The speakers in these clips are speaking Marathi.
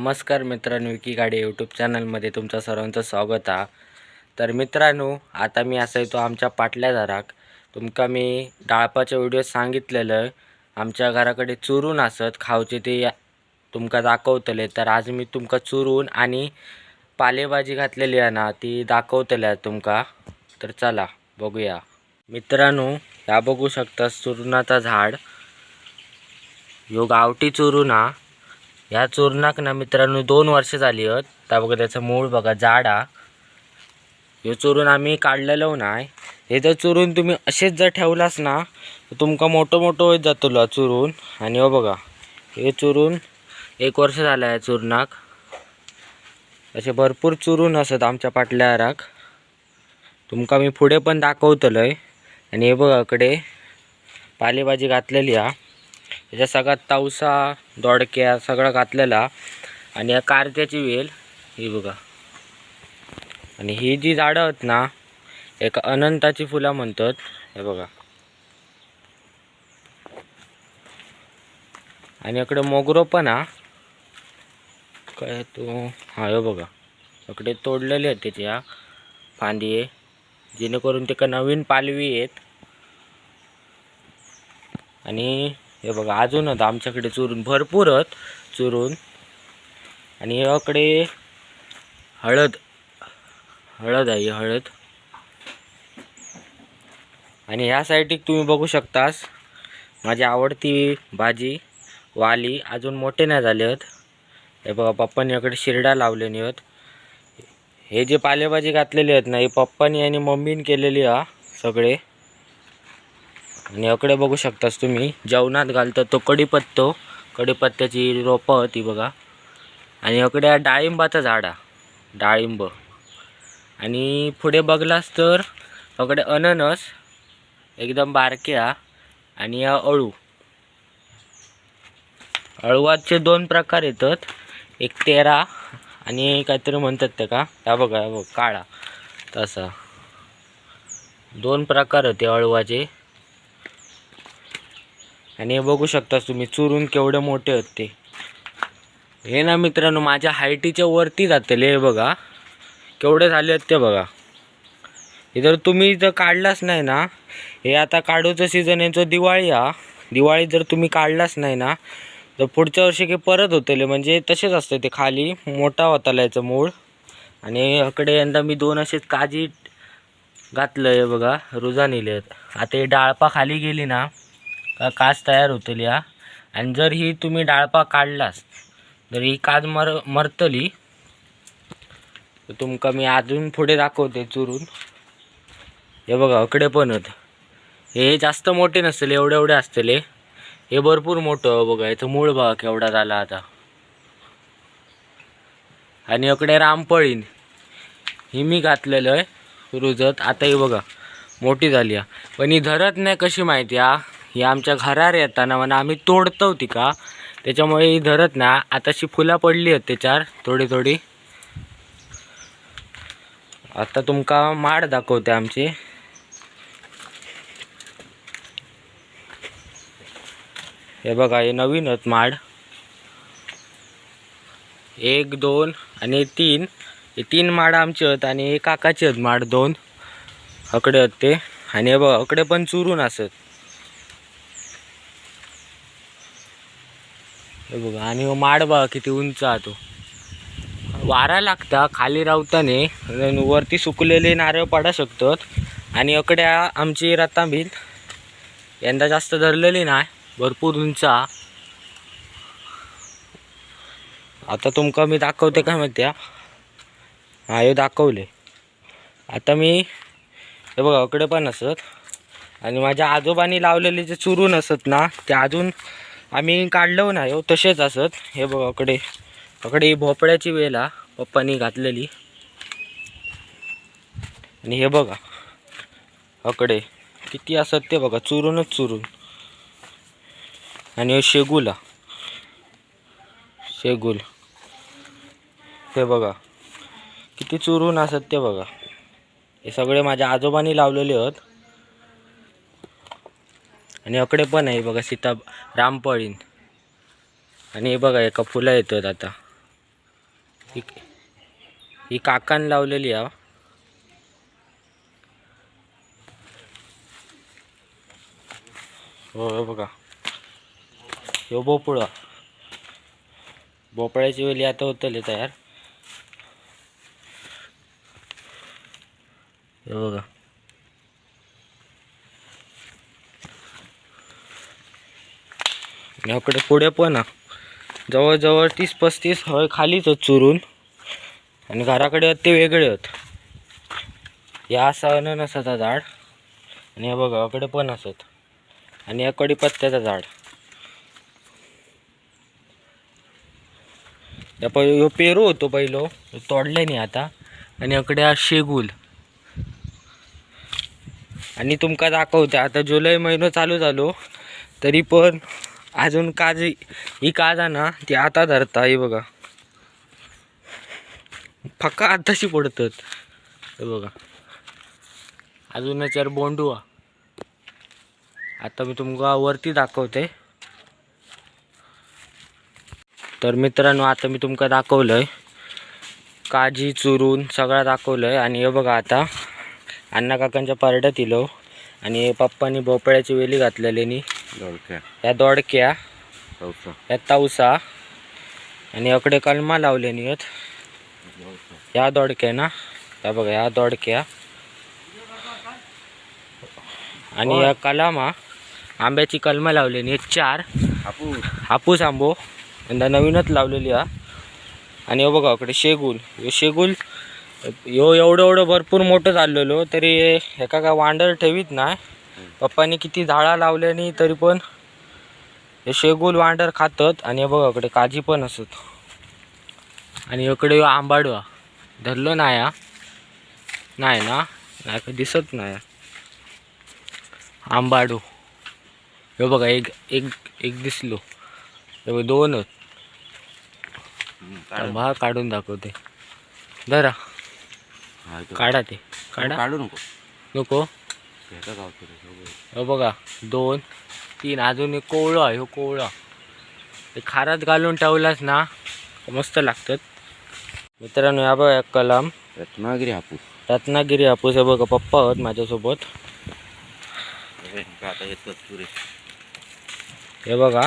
नमस्कार मित्रांनो विकी गाडी यूट्यूब चॅनलमध्ये तुमचं सर्वांचं स्वागत आहे तर मित्रांनो आता मी असं येतो आमच्या पाटल्या दाराक तुमका मी डाळपाच्या व्हिडिओ सांगितलेलं. आमच्या घराकडे चुरून असत खावचे ते तुमका दाखवतले. तर आज मी तुमका चुरून आणि पालेभाजी घातलेली आहे ना ती दाखवतले तुमका. तर चला बघूया. मित्रांनो ह्या बघू शकता चुरणाचा झाड. ह्यो गावठी चुरून हा. ह्या चूर्णाक ना मित्रांनो दोन वर्ष झाली आहेत त्या बघा त्याचं मूळ बघा जाड. हा ह्यो चुरून आम्ही काढलेलो हो नाही. हे जर चुरून तुम्ही असेच जर ठेवलास ना तर तुमका मोठं मोठं होत जातलो चुरून. आणि हो बघा हे चुरून एक वर्ष झालं आहे चुरणाक असे भरपूर चुरून असत आमच्या पाटल्याराक तुमका मी पुढे पण दाखवतलोय. आणि हे बघा इकडे पालेभाजी घातलेली हा. त्याच्या सगळ्यात तावसा दोडक्या सगळं घातलेला. आणि या कारत्याची वेल ही बघा. आणि ही जी झाडं आहेत ना एक अनंताची फुलं म्हणतात. हे बघा. आणि इकडे मोगरो पण हा. काय तो? हा हे बघा. इकडे तोडलेले आहेत त्याच्या फांदी. जेणेकरून ते नवीन पालवी आहेत. आणि हे बघा अजूनच आमच्याकडे चुरून भरपूर आहेत. चुरून. आणि याकडे हळद. हळद आहे हळद. आणि ह्या साईडीक तुम्ही बघू शकतास माझी आवडती भाजी वाली अजून मोठे नाही झाले आहेत. हे बघा पप्पांनी याकडे शिरडा लावलेली आहेत. हे जे पालेभाजी घातलेली आहेत ना हे पप्पानी आणि मम्मीने केलेली हा सगळे. आणि अकडे बघू शकतास तुम्ही जेवणात घालतात तो कडीपत्तो कडीपत्त्याची रोपं होती बघा. आणि अकडे हा डाळिंबाचं झाड आहे डाळिंब. आणि पुढे बघलास तर अकडे अननस एकदम बारके आणि अळू. अळवाचे दोन प्रकार येतात एक तेरा आणि काहीतरी म्हणतात ते का? हा बघा बघ काळा तसा. दोन प्रकार होते अळवाचे. आणि हे बघू शकता तुम्ही चुरून केवढे मोठे आहेत ते. हे ना मित्रांनो माझ्या हायटीच्या वरती जातले हे बघा. केवढे झाले आहेत ते बघा. हे जर तुम्ही जर काढलाच नाही ना हे आता काढूचं सीझन यांचं दिवाळी हा. दिवाळी जर तुम्ही काढलाच नाही ना तर पुढच्या वर्षी काही परत होतले म्हणजे तसेच असते ते खाली मोठा होताला याचं मूळ. आणि इकडे यंदा मी दोन असेच काजी घातलं आहे बघा रुजा नेले आहेत आता हे डाळपा खाली गेली ना काच तयार होतली हा आणि जर ही तुम्ही डाळपा काढलास जर ही काज मर मरतली तर तुमका मी अजून पुढे दाखवते चुरून. हे बघा अकडे पण हे जास्त मोठे नसतले एवढे एवढे असतले हे. भरपूर मोठं बघा याचं मूळ बघा केवढा झाला आता. आणि अकडे रामपळीन. ही मी घातलेलं आहे रुजत. आता ही बघा मोठी झाली आहे. पण ही धरत नाही कशी माहिती हा? ही आमच्या घरार येताना म्हणा आम्ही तोडतो ती का? त्याच्यामुळे ही धरत ना. आताशी फुलं पडली आहेत त्याच्यावर थोडी थोडी. आता तुमका माड दाखवते आमची. हे बघा हे नवीन आहेत माड. एक दोन आणि तीन. हे तीन माड आमचे आहेत आणि हे काकाचे आहेत माड दोन. अकडे आहेत ते. आणि हे बघा अकडे पण चुरून असत. हे बघा आणि हो माड बघा किती उंच आहे तो. वारा लागता खाली रावताने वरती सुकलेले नारळ पडा शकतात. आणि अकड्या आमची रतांबील यंदा जास्त धरलेली नाही भरपूर उंच आता तुमका मी दाखवते काय माहिती हा हे दाखवले. आता मी हे बघा इकडे पण असत. आणि माझ्या आजोबांनी लावलेले जे चुरून असत ना ते अजून आम्ही काढलो नाही हो तसेच असत. हे बघा अकडे अकडे भोपळ्याची वेल हा पप्पानी घातलेली. आणि हे बघा अकडे किती असत ते बघा चुरूनच चुरून. आणि हे शेगुला शेगुल. हे बघा किती चुरून असत ते बघा. हे सगळे माझ्या आजोबांनी लावलेले आहेत आणि अकडे पण आहे बघा सीता रामपळीन. आणि हे बघा एका फुलं येतात आता. ही ही काकान लावलेली आहे हो. बघा. ह्यो भोपळा. भोपळ्याची वेली आता होतली तयार. हे बघा. आणि अकडे पुढे पण हा. जवळजवळ तीस पस्तीस हवे खालीच होत चुरून. आणि घराकडे होत ते वेगळे होत या असं नसता झाड. आणि हे बघा इकडे पण असत आणि या कडीपत्त्याचं झाड. या पहि ह्यो पेरू होतो पहिलो. तोडले नाही आता. आणि अकडे हा शेगूल. आणि तुमका दाखवते आता जुलै महिनो चालू झालो. तरी पण अजून काज ही काज आहे ना ती आता धरता ही बघा. फक्का आताशी पडतात. हे बघा. अजून याच्यावर बोंडू आता मी तुमका वरती दाखवते. तर मित्रांनो आता मी तुमका दाखवलंय. काजी चुरून सगळं दाखवलंय. आणि हे बघा आता अण्णा काकांच्या पारड्यात इलो. आणि पप्पानी भोपळ्याची वेली घातलेली दोडक्या. या दोडक्या या तावसा आणि इकडे कलमा लावलेली आहेत या दोडक्या ना या बघा या दोडक्या. आणि या कलामा आंब्याची कलमा लावलेली आहेत चार. हापूस. हापूस आंबो यंदा नवीनच लावलेली हा. आणि हे बघा इकडे शेगुल. हे शेगुल ह्यो एवढं एवढं भरपूर मोठं चाललेलो तरी एका का वांडर ठेवीत नाही. पप्पानी किती झाडा लावल्यानी तरी पण हे शेगुल वांडर खातात आणि हे बघा इकडे काजी पण असत. आणि इकडे ह्यो आंबाडू हा. धरलो नाही नाही ना? नाही का? दिसत नाही. आंबाडू. हे बघा एक एक एक दिसलो. हे बघ दोन आहेत. थांबा काढून दाखवते. धरा. काढा ते. काढा. काढू नको. नको. भेटत गावतो. हे बघा दोन तीन अजून एक कोवळं आहे हो कोवळा. ते खारात घालून ठेवलास ना मस्त लागतात. मित्रांनो या बघा कलम. रत्नागिरी हापूस. रत्नागिरी हापूस हे बघा पप्पा आहोत माझ्यासोबत. आता येतात तुरे? हे बघा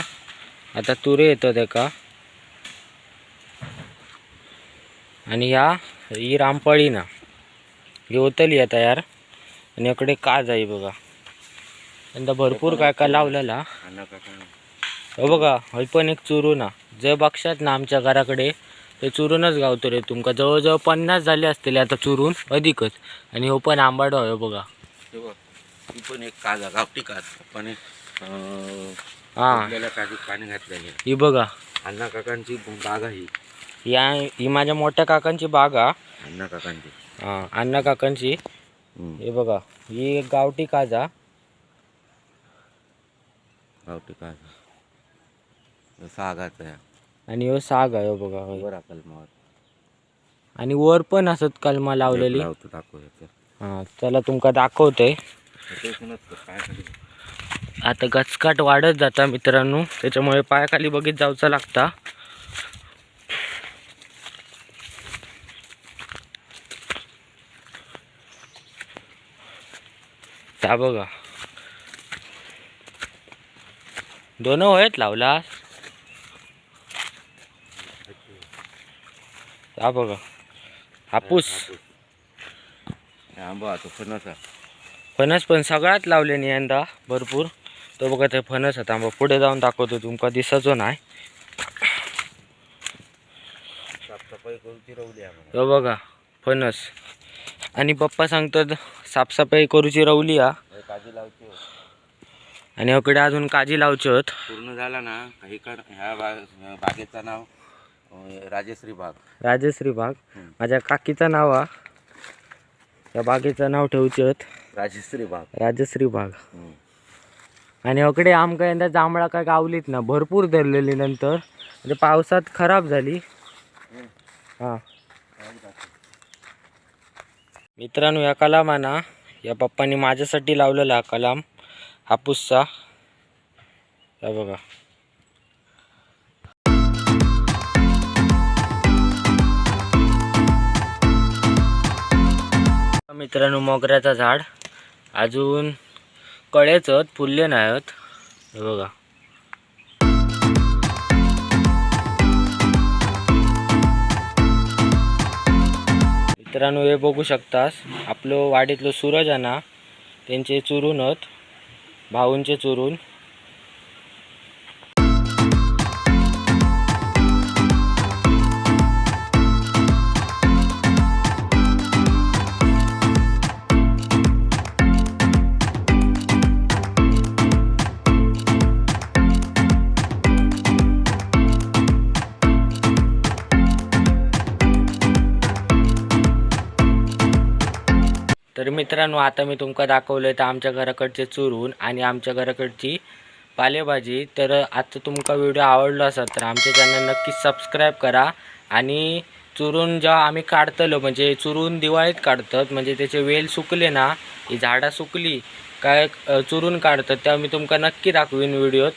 आता तुरे येतात एका. आणि ह्या ही रामपाळी ना. होतली आहे तयार. आणि इकडे काज आहे बघा. यंदा भरपूर काय काय लावलेला. हे बघा हय पण एक चुरू ना जे बघशात ना आमच्या घराकडे. ते चुरूनच गावतो रे तुमका. जवळजवळ पन्नास झाले असतील आता चुरून अधिकच. आणि हो पण आंबाडो आहे बघा. हे पण एक काजा गावठी काज. पण एक हा. आपल्याला काजी पाणी घातलेली आहे. ही बघा. अण्णा काकांची बाग आहे ही. या ही माझ्या मोठ्या काकांची बाग हा अण्णा काकांची. हा, अण्णा काकांची. हे बघा ही एक गावठी काजा. गावठी काज. सागाचा आहे. आणि हो साग आहे हो बघा. होय. वर आपल मावर आणि वर पण असत कलमा लावलेली. हा चला तुमका दाखवते. ते सुनत कर, काय खाली. आता गचकाट वाढत जाता मित्रांनो. त्याच्यामुळे पायाखाली बघित जाऊचा लागता. त्या बघा. दोन वयत लावला. त्या बघा. हापूस. हे आंबा तो फणस. फणस पण सगळ्यात लावले नाही यंदा भरपूर. तो बघा ते फणस होता मग पुढे जाऊन दाखवतो तुमका. दिसाचो नाही. तो बघा फणस. आणि पप्पा सांगतात साफसफाई करूची रवली हा. हे काजी लावची. हो. आणि इकडे अजून काजी लावची होत पूर्ण झाला ना काही काळ ह्या बाग ह्या बागेचं नाव अं, राजश्री बाग. राजश्री बाग. माझ्या काकीचं नाव हा. या बागेचं नाव ठेवचे होत राजश्री बाग. राजश्री बाग. हम्म. आणि इकडे आमका यंदा जांभळा काय गावलीत ना भरपूर धरलेली नंतर. म्हणजे पावसात खराब झाली. हां. मित्रांनो या कलामाना या पप्पानी माझ्यासाठी लावलेला हा कलाम हापूसचा या बघा. मित्रांनो मोगऱ्याचं झाड. अजून कळेच फुलले नाहीत. बघा. मित्रांनो हे बघू शकतास आपलं वाडीतलं सूरज आहे ना त्यांचे चुरूनच भाऊंचे चुरून. मित्रांनो आता मी तुमका दाखवलं तर आमच्या घराकडचे चुरून आणि आमच्या घराकडची पालेभाजी. तर आता तुमका व्हिडिओ आवडला असा तर आमच्या चॅनल नक्की सबस्क्राईब करा. आणि चुरून जेव्हा आम्ही काढतलो म्हणजे चुरून दिवाळीत काढतात म्हणजे त्याचे वेल सुकले ना ही झाडां सुकली काय चुरून काढतात तेव्हा मी तुमका नक्की दाखवीन व्हिडिओत.